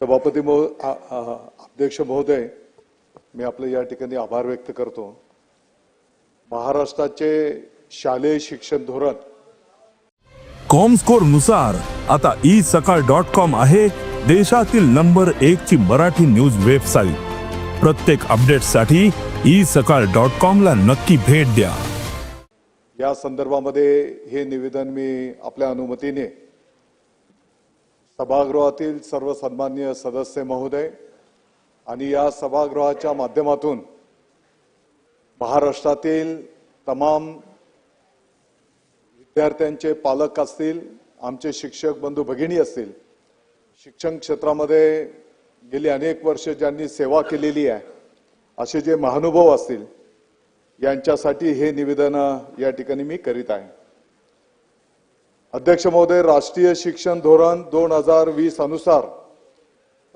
सभापती महो अध्यक्ष महोदय मी आपलं या ठिकाणी आभार व्यक्त करतो. महाराष्ट्राचे शालेय शिक्षण धोरण. कॉमस्कोरनुसार आता ई सकाळ डॉट कॉम आहे देशातील नंबर एक ची मराठी न्यूज वेबसाईट. प्रत्येक अपडेटसाठी ई सकाळ डॉट कॉम ला नक्की भेट द्या. या संदर्भामध्ये हे निवेदन मी आपल्या अनुमतीने सभागृहातील सर्व सन्मान्य सदस्य महोदय आणि या सभागृहाच्या माध्यमातून महाराष्ट्रातील तमाम विद्यार्थ्यांचे पालक असतील आमचे शिक्षक बंधू भगिनी असतील शिक्षण क्षेत्रामध्ये गेली अनेक वर्ष ज्यांनी सेवा केलेली आहे असे जे महानुभाव असतील यांच्यासाठी हे निवेदन या ठिकाणी मी करीत आहे. अध्यक्ष महोदय राष्ट्रीय शिक्षण धोरण दोन हजार वीस अनुसार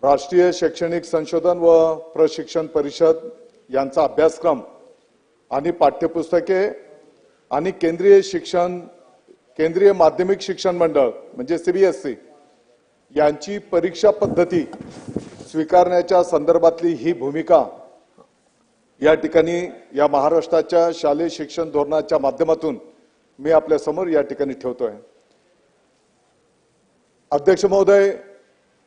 राष्ट्रीय शैक्षणिक संशोधन व प्रशिक्षण परिषद यांचा अभ्यासक्रम आणि पाठ्यपुस्तके आणि केंद्रीय शिक्षण केंद्रीय माध्यमिक शिक्षण मंडळ म्हणजे सीबीएसई यांची परीक्षा पद्धती स्वीकारण्याच्या संदर्भातली ही भूमिका या ठिकाणी या महाराष्ट्राच्या शालेय शिक्षण धोरणाच्या माध्यमातून मी आपल्यासमोर या ठिकाणी ठेवतो आहे अध्यक्ष महोदय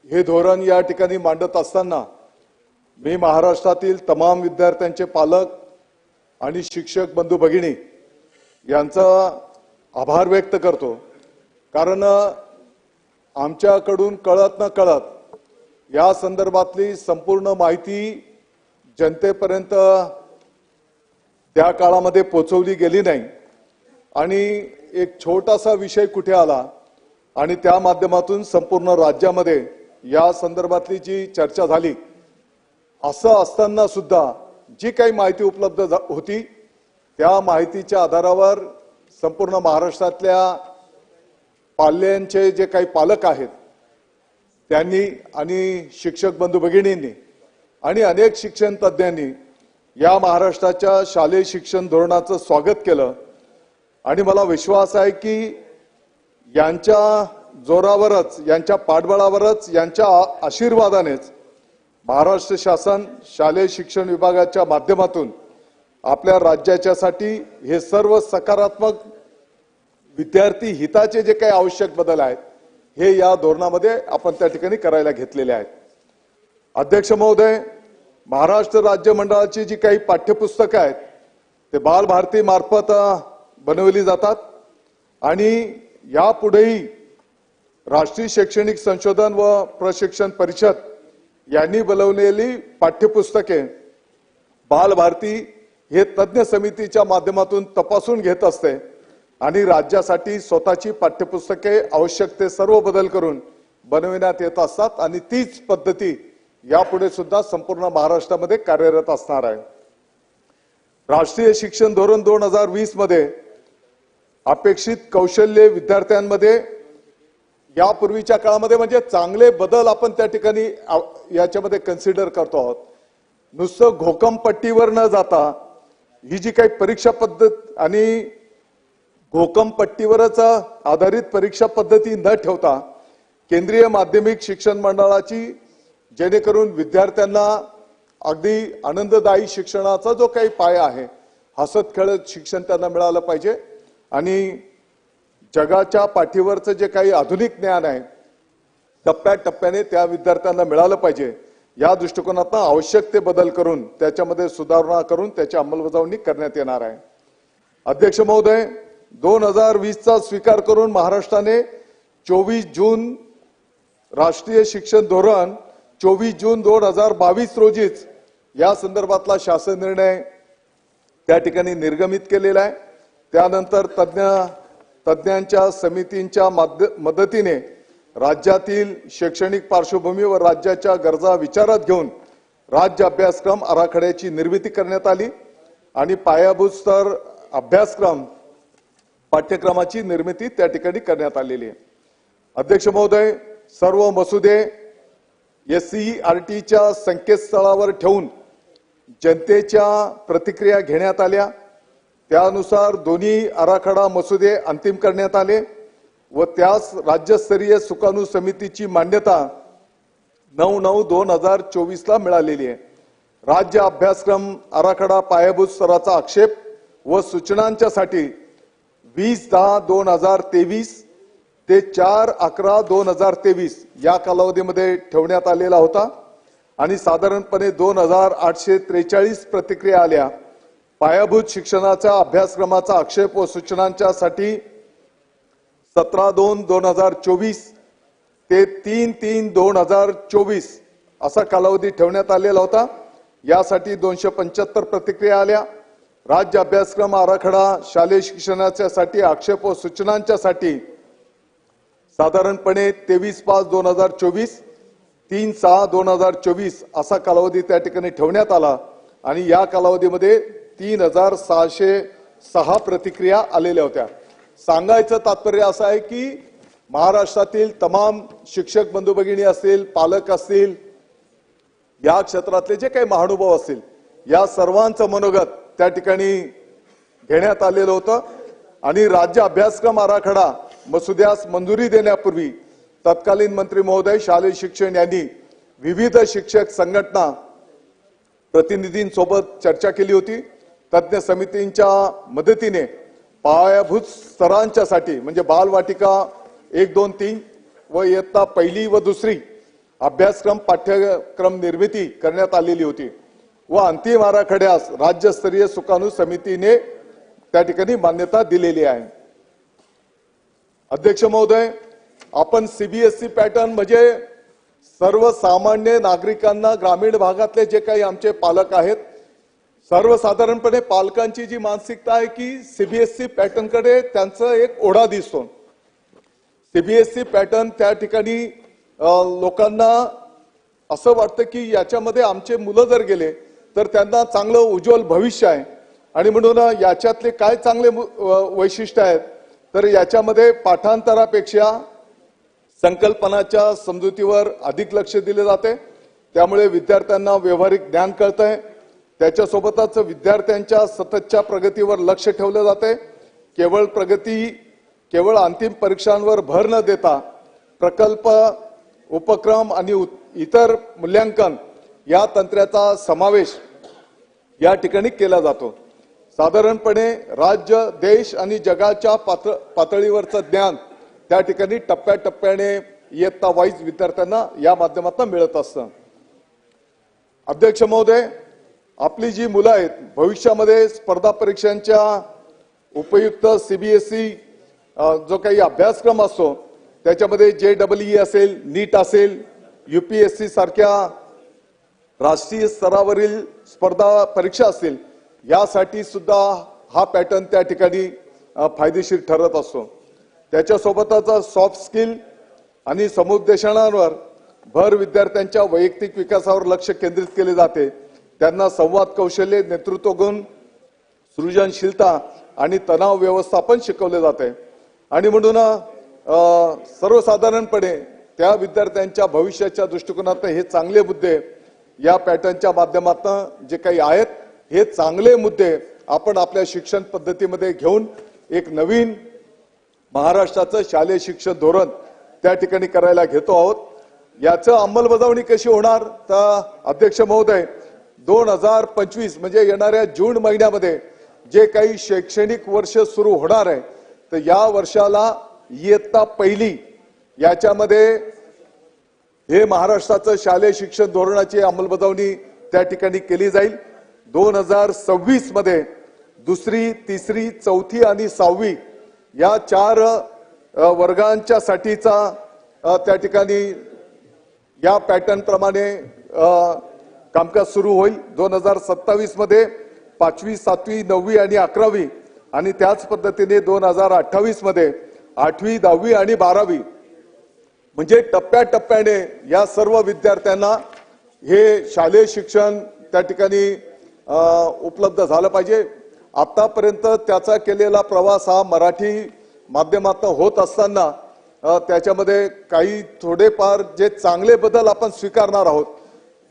हे धोरण या ठिकाणी मांडत असताना मी महाराष्ट्रातील तमाम विद्यार्थ्यांचे पालक आणि शिक्षक बंधू भगिनी यांचा आभार व्यक्त करतो. कारण आमच्याकडून कळत न कळत या संदर्भातली संपूर्ण माहिती जनतेपर्यंत त्या काळामध्ये पोचवली गेली नाही. आणि एक छोटासा विषय कुठे आला आणि त्या माध्यमातून संपूर्ण राज्यामध्ये या संदर्भातली जी चर्चा झाली असं असताना सुद्धा जी काही माहिती उपलब्ध झा- होती त्या माहितीच्या आधारावर संपूर्ण महाराष्ट्रातल्या पाल्यांचे जे काही पालक आहेत त्यांनी आणि शिक्षक बंधू भगिनींनी आणि अनेक शिक्षण तज्ज्ञांनी या महाराष्ट्राच्या शालेय शिक्षण धोरणाचं स्वागत केलं. आणि मला विश्वास आहे की यांच्या जोरावरच यांच्या पाठबळावरच यांच्या आशीर्वादानेच महाराष्ट्र शासन शालेय शिक्षण विभागाच्या माध्यमातून आपल्या राज्याच्यासाठी हे सर्व सकारात्मक विद्यार्थी हिताचे जे काही आवश्यक बदल आहेत हे या धोरणामध्ये आपण त्या ठिकाणी करायला घेतलेले आहेत. अध्यक्ष महोदय महाराष्ट्र राज्य मंडळाची जी काही पाठ्यपुस्तकं आहेत ते बालभारती मार्फत बनवली जातात आणि यापुढेही राष्ट्रीय शैक्षणिक संशोधन व प्रशिक्षण परिषद यांनी बनवलेली पाठ्यपुस्तके बालभारती हे तज्ज्ञ समितीच्या माध्यमातून तपासून घेत असते आणि राज्यासाठी स्वतःची पाठ्यपुस्तके आवश्यक ते सर्व बदल करून बनविण्यात येत असतात आणि तीच पद्धती यापुढे सुद्धा संपूर्ण महाराष्ट्रामध्ये कार्यरत असणार आहे. राष्ट्रीय शिक्षण धोरण दोन हजार वीसमध्ये अपेक्षित कौशल्य विद्यार्थ्यांमध्ये यापूर्वीच्या काळामध्ये म्हणजे चांगले बदल आपण त्या ठिकाणी याच्यामध्ये कन्सिडर करतो आहोत. नुसतं घोकमपट्टीवर न जाता ही जी काही परीक्षा पद्धत आणि घोकमपट्टीवरच आधारित परीक्षा पद्धती न ठेवता केंद्रीय माध्यमिक शिक्षण मंडळाची जेणेकरून विद्यार्थ्यांना अगदी आनंददायी शिक्षणाचा जो काही पाया आहे हसत खेळत शिक्षण त्यांना मिळालं पाहिजे. आणि जगाच्या पाठीवरचं जे काही आधुनिक ज्ञान आहे टप्प्याटप्प्याने त्या विद्यार्थ्यांना मिळालं पाहिजे. या दृष्टिकोनातनं आवश्यक ते बदल करून त्याच्यामध्ये सुधारणा करून त्याची अंमलबजावणी करण्यात येणार आहे. अध्यक्ष महोदय दोन हजार वीसचा स्वीकार करून महाराष्ट्राने चोवीस जून राष्ट्रीय शिक्षण धोरण चोवीस जून दोन हजार बावीस रोजीच या संदर्भातला शासन निर्णय त्या ठिकाणी निर्गमित केलेला आहे. त्यानंतर तज्ज्ञ तज्ज्ञांच्या समितींच्या मदतीने राज्यातील शैक्षणिक पार्श्वभूमी व राज्याच्या गरजा विचारात घेऊन राज्य अभ्यासक्रम आराखड्याची निर्मिती करण्यात आली आणि पायाभूत स्तर अभ्यासक्रम पाठ्यक्रमाची निर्मिती त्या ठिकाणी करण्यात आलेली आहे. अध्यक्ष महोदय सर्व मसुदे एस सी आर टीच्या संकेतस्थळावर ठेवून जनतेच्या प्रतिक्रिया घेण्यात आल्या. त्यानुसार दोन्ही आराखडा मसुदे अंतिम करण्यात आले व त्यास राज्यस्तरीय सुकाणू समितीची मान्यता नऊ नऊ दोन हजार चोवीस ला मिळालेली आहे. राज्य अभ्यासक्रम आराखडा पायाभूत स्तराचा आक्षेप व सूचनांच्या साठी वीस दहा दोन हजार तेवीस ते चार अकरा दोन हजार तेवीस या कालावधीमध्ये ठेवण्यात आलेला होता आणि साधारणपणे दोन हजार आठशे त्रेचाळीस प्रतिक्रिया आल्या. पायाभूत शिक्षणाच्या अभ्यासक्रमाचा आक्षेप व सूचनांच्या साठी सतरा दोन दोन हजार चोवीस ते तीन तीन दोन हजार चोवीस असा कालावधी ठेवण्यात आलेला होता. यासाठी दोनशे पंच्याहत्तर प्रतिक्रिया आल्या. राज्य अभ्यासक्रम आराखडा शालेय शिक्षणाच्या साठी आक्षेप व सूचनांच्या साठी साधारणपणे तेवीस पाच दोन हजार चोवीस तीन सहा दोन हजार चोवीस असा कालावधी त्या ठिकाणी ठेवण्यात आला. आणि या कालावधीमध्ये तीन हजार सहाशे सहा प्रतिक्रिया आलेल्या होत्या. सांगायचं तात्पर्य असं आहे की महाराष्ट्रातील तमाम शिक्षक बंधू भगिनी असतील पालक असतील या क्षेत्रातले जे काही महानुभाव असतील या सर्वांचं मनोगत त्या ठिकाणी घेण्यात आलेलं होतं. आणि राज्य अभ्यासक्रम आराखडा मसुद्यास मंजुरी देण्यापूर्वी तत्कालीन मंत्री महोदय शालेय शिक्षण यांनी विविध शिक्षक संघटना प्रतिनिधींसोबत चर्चा केली होती. तज्ज्ञ समितींच्या मदतीने पायाभूत स्तरांच्या साठी म्हणजे बालवाटिका एक दोन तीन व इयत्ता पहिली व दुसरी अभ्यासक्रम पाठ्यक्रम निर्मिती करण्यात आलेली होती व अंतिम आराखड्यास राज्यस्तरीय सुकाणू समितीने त्या ठिकाणी मान्यता दिलेली आहे. अध्यक्ष महोदय आपण सीबीएसई पॅटर्न म्हणजे सर्वसामान्य नागरिकांना ग्रामीण भागातले जे काही आमचे पालक आहेत सर्वसाधारणपणे पालकांची जी मानसिकता आहे की सीबीएसई पॅटर्नकडे त्यांचं एक ओढा दिसतो सीबीएसई पॅटर्न त्या ठिकाणी लोकांना असं वाटतं की याच्यामध्ये आमचे मुलं जर गेले तर त्यांना चांगलं उज्ज्वल भविष्य आहे. आणि म्हणून याच्यातले काय चांगले वैशिष्ट्य आहेत तर याच्यामध्ये पाठांतरापेक्षा संकल्पनाच्या समजुतीवर अधिक लक्ष दिले जाते. त्यामुळे विद्यार्थ्यांना व्यावहारिक ज्ञान कळतंय. त्याच्यासोबतच विद्यार्थ्यांच्या सततच्या प्रगतीवर लक्ष ठेवलं जाते केवळ प्रगती केवळ अंतिम परीक्षांवर भर न देता प्रकल्प उपक्रम आणि इतर मूल्यांकन या तंत्र्याचा समावेश या ठिकाणी केला जातो. साधारणपणे राज्य देश आणि जगाच्या पातळ पातळीवरचं ज्ञान त्या ठिकाणी टप्प्याटप्प्याने इयत्ता वाईज विद्यार्थ्यांना या माध्यमातून मिळत असतं. अध्यक्ष महोदय आपली जी मुलं आहेत भविष्यामध्ये स्पर्धा परीक्षांच्या उपयुक्त सीबीएसई जो काही अभ्यासक्रम असतो त्याच्यामध्ये जे डब्ल्यू ई असेल नीट असेल युपीएससी सारख्या राष्ट्रीय स्तरावरील स्पर्धा परीक्षा असतील यासाठी सुद्धा हा पॅटर्न त्या ठिकाणी फायदेशीर ठरत असतो. त्याच्यासोबतच सॉफ्ट स्किल आणि समुपदेशनावर भर विद्यार्थ्यांच्या वैयक्तिक विकासावर लक्ष केंद्रित केले जाते. त्यांना संवाद कौशल्य नेतृत्व गुण सृजनशीलता आणि तणाव व्यवस्थापन शिकवले जाते. आणि म्हणून सर्वसाधारणपणे त्या विद्यार्थ्यांच्या भविष्याच्या दृष्टिकोनातून हे चांगले मुद्दे या पॅटर्नच्या माध्यमातून जे काही आहेत हे चांगले मुद्दे आपण आपल्या शिक्षण पद्धतीमध्ये घेऊन एक नवीन महाराष्ट्राचं शालेय शिक्षण धोरण त्या ठिकाणी करायला घेतो आहोत. याचं अंमलबजावणी कशी होणार तर अध्यक्ष महोदय दोन हजार पंचवीस म्हणजे येणाऱ्या जून महिन्यामध्ये जे काही शैक्षणिक वर्ष सुरू होणार आहे तर या वर्षाला इयत्ता पहिली. याच्यामध्ये हे महाराष्ट्राचं शालेय शिक्षण धोरणाची अंमलबजावणी त्या ठिकाणी केली जाईल. दोन हजार सव्वीसमध्ये दुसरी तिसरी चौथी आणि सहावी या चार वर्गांच्या साठीचा त्या ठिकाणी या पॅटर्न प्रमाणे कामकाज सुरू होईल. दोन हजार सत्तावीसमध्ये पाचवी सातवी नववी आणि अकरावी आणि त्याच पद्धतीने दोन हजार अठ्ठावीसमध्ये आठवी दहावी आणि बारावी. म्हणजे टप्प्याटप्प्याने या सर्व विद्यार्थ्यांना हे शालेय शिक्षण त्या ठिकाणी उपलब्ध झालं पाहिजे. आतापर्यंत त्याचा केलेला प्रवास हा मराठी माध्यमातून होत असताना त्याच्यामध्ये काही थोडेफार जे चांगले बदल आपण स्वीकारणार आहोत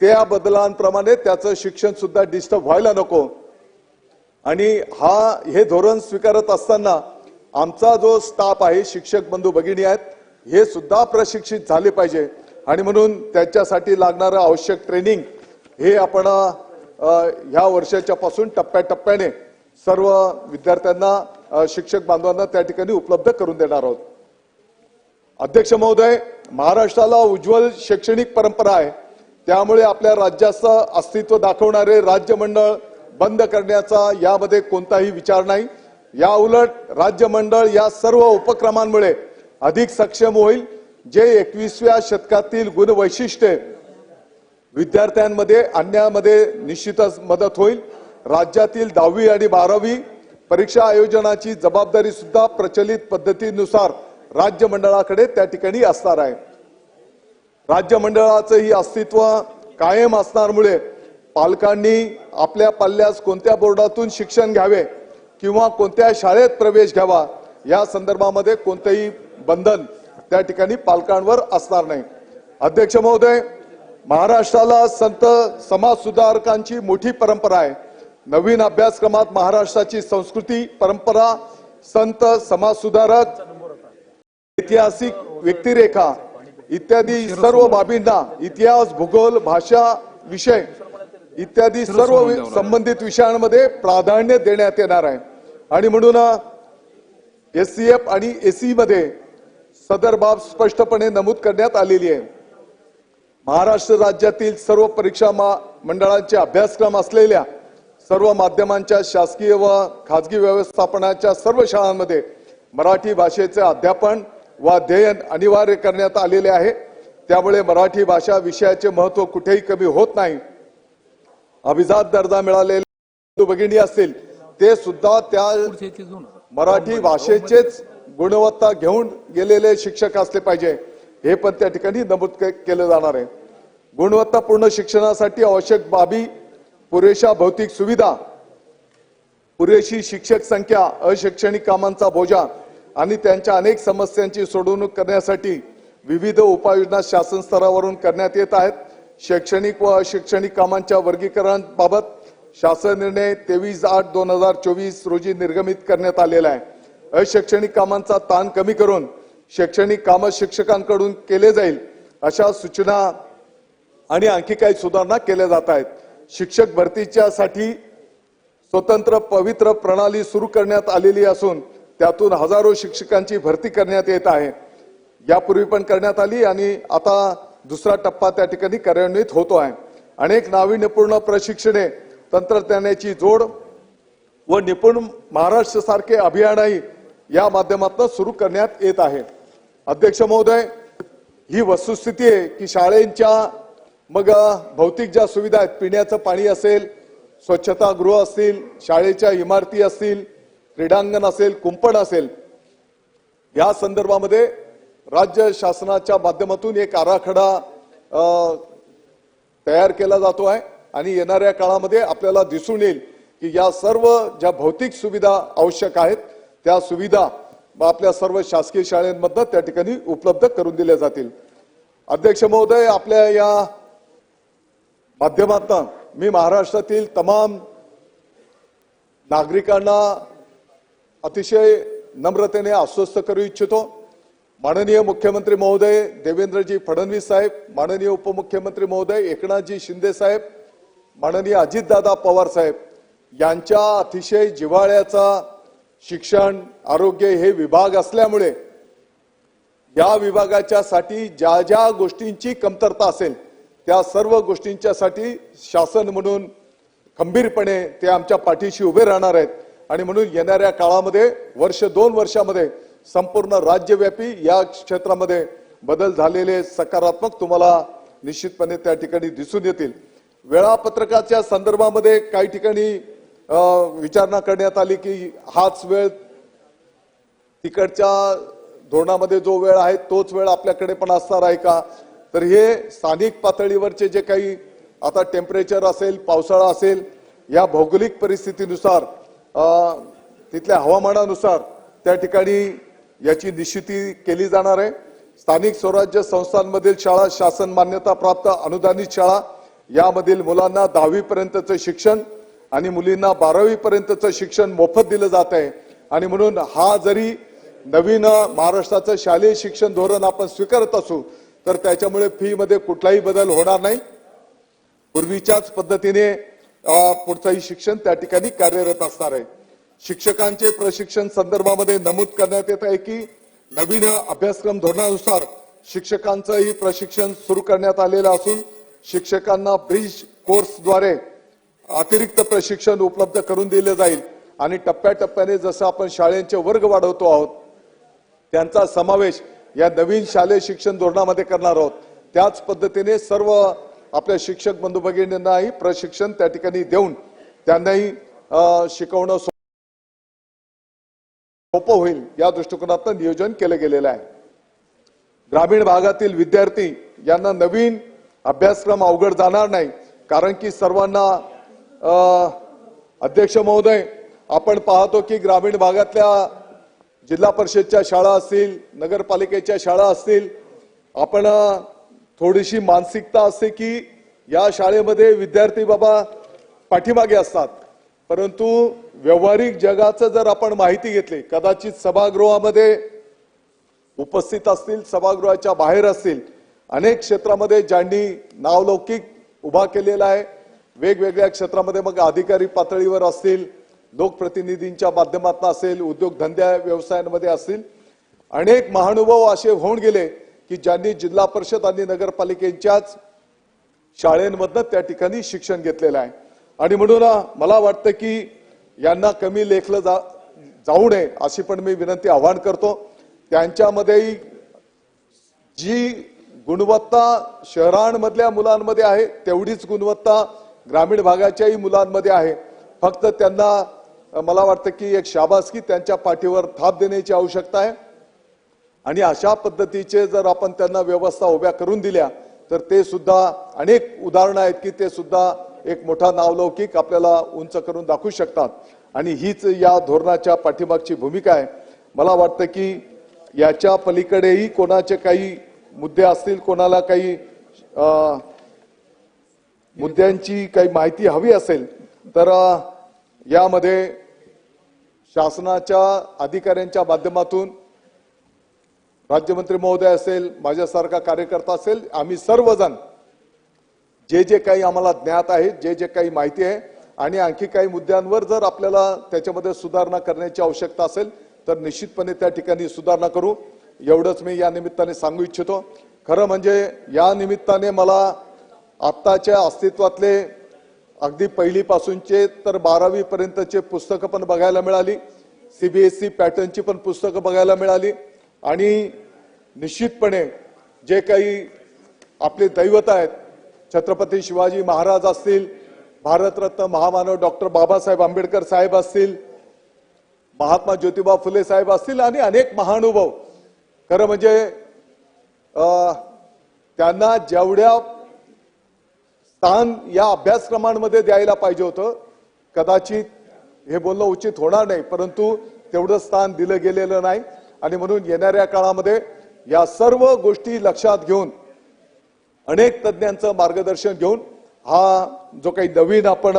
त्या बदलांप्रमाणे त्याचं शिक्षण सुद्धा डिस्टर्ब व्हायला नको. आणि हा हे धोरण स्वीकारत असताना आमचा जो स्टाफ आहे शिक्षक बंधू भगिनी आहेत हे सुद्धा प्रशिक्षित झाले पाहिजे. आणि म्हणून त्याच्यासाठी लागणारं आवश्यक ट्रेनिंग हे आपण ह्या वर्षाच्या पासून टप्प्याटप्प्याने सर्व विद्यार्थ्यांना शिक्षक बांधवांना त्या ठिकाणी उपलब्ध करून देणार आहोत. अध्यक्ष महोदय महाराष्ट्राला उज्ज्वल शैक्षणिक परंपरा आहे. त्यामुळे आपल्या राज्याचं अस्तित्व दाखवणारे राज्यमंडळ बंद करण्याचा यामध्ये कोणताही विचार नाही. या उलट राज्यमंडळ या सर्व उपक्रमांमुळे अधिक सक्षम होईल जे एकवीसव्या शतकातील गुणवैशिष्ट्ये विद्यार्थ्यांमध्ये आणण्यामध्ये निश्चितच मदत होईल. राज्यातील दहावी आणि बारावी परीक्षा आयोजनाची जबाबदारी सुद्धा प्रचलित पद्धतीनुसार राज्य मंडळाकडे त्या ठिकाणी असणार आहे. राज्य मंडळाचं ही अस्तित्व कायम असणारमुळे पालकांनी आपल्या पल्ल्यास कोणत्या बोर्डातून शिक्षण घ्यावे किंवा कोणत्या शाळेत प्रवेश घ्यावा या संदर्भामध्ये कोणतेही बंधन त्या ठिकाणी पालकांवर असणार नाही. अध्यक्ष महोदय महाराष्ट्राला संत समाज सुधारकांची मोठी परंपरा आहे. नवीन अभ्यासक्रमात महाराष्ट्राची संस्कृती परंपरा संत समाज सुधारक ऐतिहासिक व्यक्तिरेखा इत्यादी सर्व बाबींना इतिहास भूगोल भाषा विषय इत्यादी सर्व संबंधित विषयांमध्ये प्राधान्य देण्यात येणार आहे. आणि म्हणून एस सी एफ आणि एसी मध्ये सदर बाब स्पष्टपणे नमूद करण्यात आलेली आहे. महाराष्ट्र राज्यातील सर्व परीक्षा मा- मंडळांचे अभ्यासक्रम असलेल्या सर्व माध्यमांच्या शासकीय व खाजगी व्यवस्थापनाच्या सर्व शाळांमध्ये मराठी भाषेचे अध्यापन व अध्ययन अनिवार्य करण्यात आलेले आहे. त्यामुळे मराठी भाषा विषयाचे महत्त्व कुठेही कमी होत नाही. अभिजात दर्जा मिळालेले भगिनी असतील ते सुद्धा त्या मराठी भाषेचेच गुणवत्ता घेऊन गेलेले शिक्षक असले पाहिजे. हे पण त्या ठिकाणी नमूद केलं जाणार आहे. गुणवत्तापूर्ण शिक्षणासाठी आवश्यक बाबी पुरेशा भौतिक सुविधा पुरेशी शिक्षक संख्या अशैक्षणिक कामांचा बोजा आणि त्यांच्या अनेक समस्यांची सोडवणूक करण्यासाठी विविध उपाययोजना शासन स्तरावरून करण्यात येत आहेत. शैक्षणिक व अशैक्षणिक कामांच्या वर्गीकरणाबाबत शासन निर्णय तेवीस आठ दोन हजार चोवीस रोजी निर्गमित करण्यात आलेला आहे. अशैक्षणिक कामांचा ताण कमी करून शैक्षणिक कामं शिक्षकांकडून केले जाईल अशा सूचना आणि आणखी काही सुधारणा केल्या जात आहेत. शिक्षक भरतीच्या साठी स्वतंत्र पवित्र प्रणाली सुरू करण्यात आलेली असून त्यातून हजारो शिक्षकांची भरती करण्यात येत आहे. यापूर्वी पण करण्यात आली आणि आता दुसरा टप्पा त्या ठिकाणी कार्यान्वित होतो आहे. अनेक नाविन्यपूर्ण प्रशिक्षणे तंत्रज्ञानाची जोड व निपुण महाराष्ट्र सारखे अभियानही या माध्यमातून सुरू करण्यात येत आहे. अध्यक्ष महोदय ही वस्तुस्थिती आहे की शाळेंच्या मग भौतिक ज्या सुविधा आहेत पिण्याचं पाणी असेल स्वच्छतागृह असतील शाळेच्या इमारती असतील क्रीडांगण असेल कुंपण असेल या संदर्भामध्ये राज्य शासनाच्या माध्यमातून एक आराखडा तयार केला जातो आहे आणि येणाऱ्या काळामध्ये आपल्याला दिसून येईल की या सर्व ज्या भौतिक सुविधा आवश्यक आहेत त्या सुविधा व आपल्या सर्व शासकीय शाळांमधनं त्या ठिकाणी उपलब्ध करून दिल्या जातील. अध्यक्ष महोदय आपल्या या माध्यमातून मी महाराष्ट्रातील तमाम नागरिकांना अतिशय नम्रतेने आश्वस्त करू इच्छितो. माननीय मुख्यमंत्री महोदय देवेंद्रजी फडणवीस साहेब माननीय उपमुख्यमंत्री महोदय एकनाथजी शिंदे साहेब माननीय अजितदादा पवार साहेब यांच्या अतिशय जिव्हाळ्याचा शिक्षण आरोग्य हे विभाग असल्यामुळे या विभागाच्या साठी ज्या ज्या गोष्टींची कमतरता असेल त्या सर्व गोष्टींच्या साठी शासन म्हणून खंबीरपणे ते आमच्या पाठीशी उभे राहणार आहेत. आणि म्हणून येणाऱ्या काळामध्ये वर्ष दोन वर्षामध्ये संपूर्ण राज्यव्यापी या क्षेत्रामध्ये बदल झालेले सकारात्मक तुम्हाला निश्चितपणे त्या ठिकाणी दिसून येतील. वेळापत्रकाच्या संदर्भामध्ये काही ठिकाणी विचारणा करण्यात आली की हाच वेळ तिकडच्या धोरणामध्ये जो वेळ आहे तोच वेळ आपल्याकडे पण असणार आहे का? तर हे स्थानिक पातळीवरचे जे काही आता टेम्परेचर असेल पावसाळा असेल या भौगोलिक परिस्थितीनुसार तिथल्या हवामानानुसार त्या ठिकाणी याची निश्चिती केली जाणार आहे. स्थानिक स्वराज्य संस्थांमधील शाळा शासन मान्यता प्राप्त अनुदानित शाळा यामधील मुलांना दहावीपर्यंतचं शिक्षण आणि मुलींना बारावीपर्यंतचं शिक्षण मोफत दिलं जात आहे. आणि म्हणून हा जरी नवीन महाराष्ट्राचं शालेय शिक्षण धोरण आपण स्वीकारत असू तर त्याच्यामुळे फीमध्ये कुठलाही बदल होणार नाही. पूर्वीच्याच पद्धतीने पुढचंही शिक्षण त्या ठिकाणी कार्यरत असणार आहे. शिक्षकांचे प्रशिक्षण संदर्भामध्ये नमूद करण्यात येत आहे की नवीन अभ्यासक्रम धोरणानुसार शिक्षकांचंही प्रशिक्षण सुरू करण्यात आलेलं असून शिक्षकांना ब्रिज कोर्सद्वारे अतिरिक्त प्रशिक्षण उपलब्ध करून दिले जाईल. आणि टप्प्याटप्प्याने जसं आपण शाळेंचे वर्ग वाढवतो आहोत त्यांचा समावेश या नवीन शालेय शिक्षण धोरणामध्ये करणार आहोत. त्याच पद्धतीने सर्व आपल्या शिक्षक बंधू भगिनींनाही प्रशिक्षण त्या ठिकाणी देऊन त्यांनाही शिकवणं सोपं होईल या दृष्टिकोनातून नियोजन केलं गेलेलं आहे. ग्रामीण भागातील विद्यार्थी यांना नवीन अभ्यासक्रम अवघड जाणार नाही कारण की सर्वांना अध्यक्ष महोदय आपण पाहतो की ग्रामीण भागातल्या जिल्हा परिषदच्या शाळा असतील नगरपालिकेच्या शाळा असतील आपण थोडीशी मानसिकता असते की या शाळेमध्ये विद्यार्थी बाबा पाठीमागे असतात. परंतु व्यावहारिक जगाचं जर आपण माहिती घेतली कदाचित सभागृहामध्ये उपस्थित असतील सभागृहाच्या बाहेर असतील अनेक क्षेत्रामध्ये ज्यांनी नावलौकिक उभा केलेला आहे वेगवेगळ्या क्षेत्रामध्ये मग अधिकारी पातळीवर असतील लोकप्रतिनिधींच्या माध्यमातून असेल उद्योगधंद्या व्यवसायांमध्ये असतील अनेक महानुभाव असे होऊन गेले की ज्यांनी जिल्हा परिषद आणि नगरपालिकेच्याच शाळेंमधनं त्या ठिकाणी शिक्षण घेतलेलं आहे. आणि म्हणून मला वाटतं की यांना कमी लेखलं जा जाऊ नये अशी पण मी विनंती आवाहन करतो. त्यांच्यामध्येही जी गुणवत्ता शहरांमधल्या मुलांमध्ये आहे तेवढीच गुणवत्ता ग्रामीण भागाच्याही मुलांमध्ये आहे. फक्त त्यांना मला वाटतं की एक शाबासकी त्यांच्या पाठीवर थाप देण्याची आवश्यकता आहे. आणि अशा पद्धतीचे जर आपण त्यांना व्यवस्था उभ्या करून दिल्या तर ते सुद्धा अनेक उदाहरणं आहेत की ते सुद्धा एक मोठा नावलौकिक आपल्याला उंच करून दाखवू शकतात. आणि हीच या धोरणाच्या पाठीमागची भूमिका आहे. मला वाटतं की याच्या पलीकडेही कोणाचे काही मुद्दे असतील कोणाला काही मुद्द्यांची काही माहिती हवी असेल तर यामध्ये शासनाच्या अधिकाऱ्यांच्या माध्यमातून राज्यमंत्री महोदय असेल माझ्यासारखा कार्यकर्ता असेल आम्ही सर्वजण जे जे काही आम्हाला ज्ञात आहे जे जे काही माहिती आहे आणि आणखी काही मुद्द्यांवर जर आपल्याला त्याच्यामध्ये सुधारणा करण्याची आवश्यकता असेल तर निश्चितपणे त्या ठिकाणी सुधारणा करू. एवढंच मी या निमित्ताने सांगू इच्छितो. खरं म्हणजे या निमित्ताने मला आत्ताच्या अस्तित्वातले अगदी पहिलीपासूनचे तर बारावी पर्यंतचे पुस्तकं पण बघायला मिळाली. सीबीएसई पॅटर्नची पण पुस्तकं बघायला मिळाली. आणि निश्चितपणे जे काही आपले दैवत आहेत छत्रपती शिवाजी महाराज असतील भारतरत्न महामानव डॉक्टर बाबासाहेब आंबेडकर साहेब असतील महात्मा ज्योतिबा फुले साहेब असतील आणि अनेक महानुभव. खरं म्हणजे त्यांना जेवढ्या स्थान या अभ्यासक्रमांमध्ये द्यायला पाहिजे होतं कदाचित हे बोलणं उचित होणार नाही परंतु तेवढं स्थान दिलं गेलेलं नाही. आणि म्हणून येणाऱ्या काळामध्ये या सर्व गोष्टी लक्षात घेऊन अनेक तज्ज्ञांचं मार्गदर्शन घेऊन हा जो काही नवीन आपण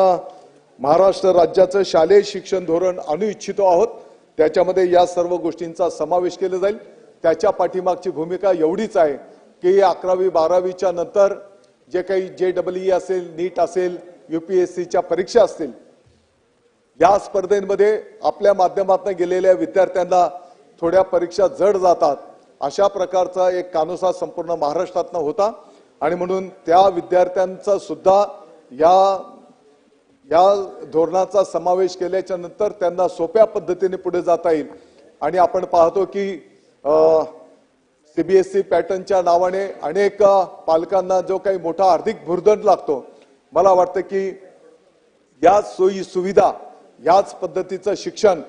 महाराष्ट्र राज्याचं शालेय शिक्षण धोरण आणू इच्छितो आहोत त्याच्यामध्ये या सर्व गोष्टींचा समावेश केला जाईल. त्याच्या पाठीमागची भूमिका एवढीच आहे की अकरावी बारावीच्या नंतर जे काही जे डबल असेल नीट असेल युपीएससीच्या परीक्षा असतील या स्पर्धेमध्ये आपल्या माध्यमातून गेलेल्या विद्यार्थ्यांना थोड्या परीक्षा जड जातात अशा प्रकारचा एक कानुसा संपूर्ण महाराष्ट्रातनं होता. आणि म्हणून त्या विद्यार्थ्यांचा सुद्धा या या धोरणाचा समावेश केल्याच्यानंतर त्यांना सोप्या पद्धतीने पुढे जाता येईल. आणि आपण पाहतो की सीबीएसई पॅटर्नच्या नावाने अनेक पालकांना जो काही मोठा आर्थिक भुर्दंड लागतो मला वाटतं की या सोयी सुविधा याच पद्धतीचं शिक्षण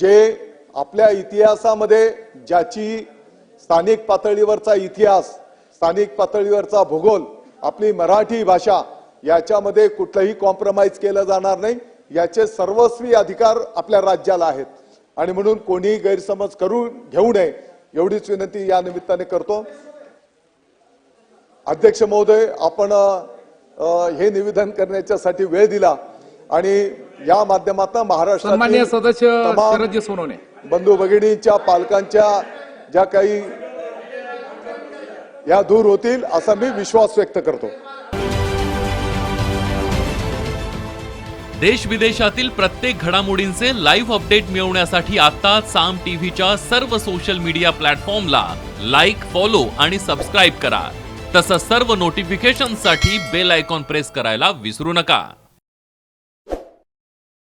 जे आपल्या इतिहासामध्ये ज्याची स्थानिक पातळीवरचा इतिहास स्थानिक पातळीवरचा भूगोल आपली मराठी भाषा याच्यामध्ये कुठलंही कॉम्प्रोमाइज केलं जाणार नाही. याचे सर्वस्वी अधिकार आपल्या राज्याला आहेत. आणि म्हणून कोणीही गैरसमज करून घेऊ नये एवढीच विनंती या निमित्ताने करतो. अध्यक्ष महोदय आपण हे निवेदन करण्याच्यासाठी वेळ दिला आणि या माध्यमातून महाराष्ट्रातील सदस्य सोनवणे. बंधू भगिनींच्या पालकांच्या ज्या काही या दूर होतील असा मी विश्वास व्यक्त करतो. देश विदेशातील प्रत्येक घडामोडींचे लाईव्ह अपडेट मिळवण्यासाठी आता साम टीव्हीच्या सर्व सोशल मीडिया प्लॅटफॉर्मला लाईक फॉलो आणि सबस्क्राईब करा. तसंच सर्व नोटिफिकेशनसाठी बेल आयकॉन प्रेस करायला विसरू नका.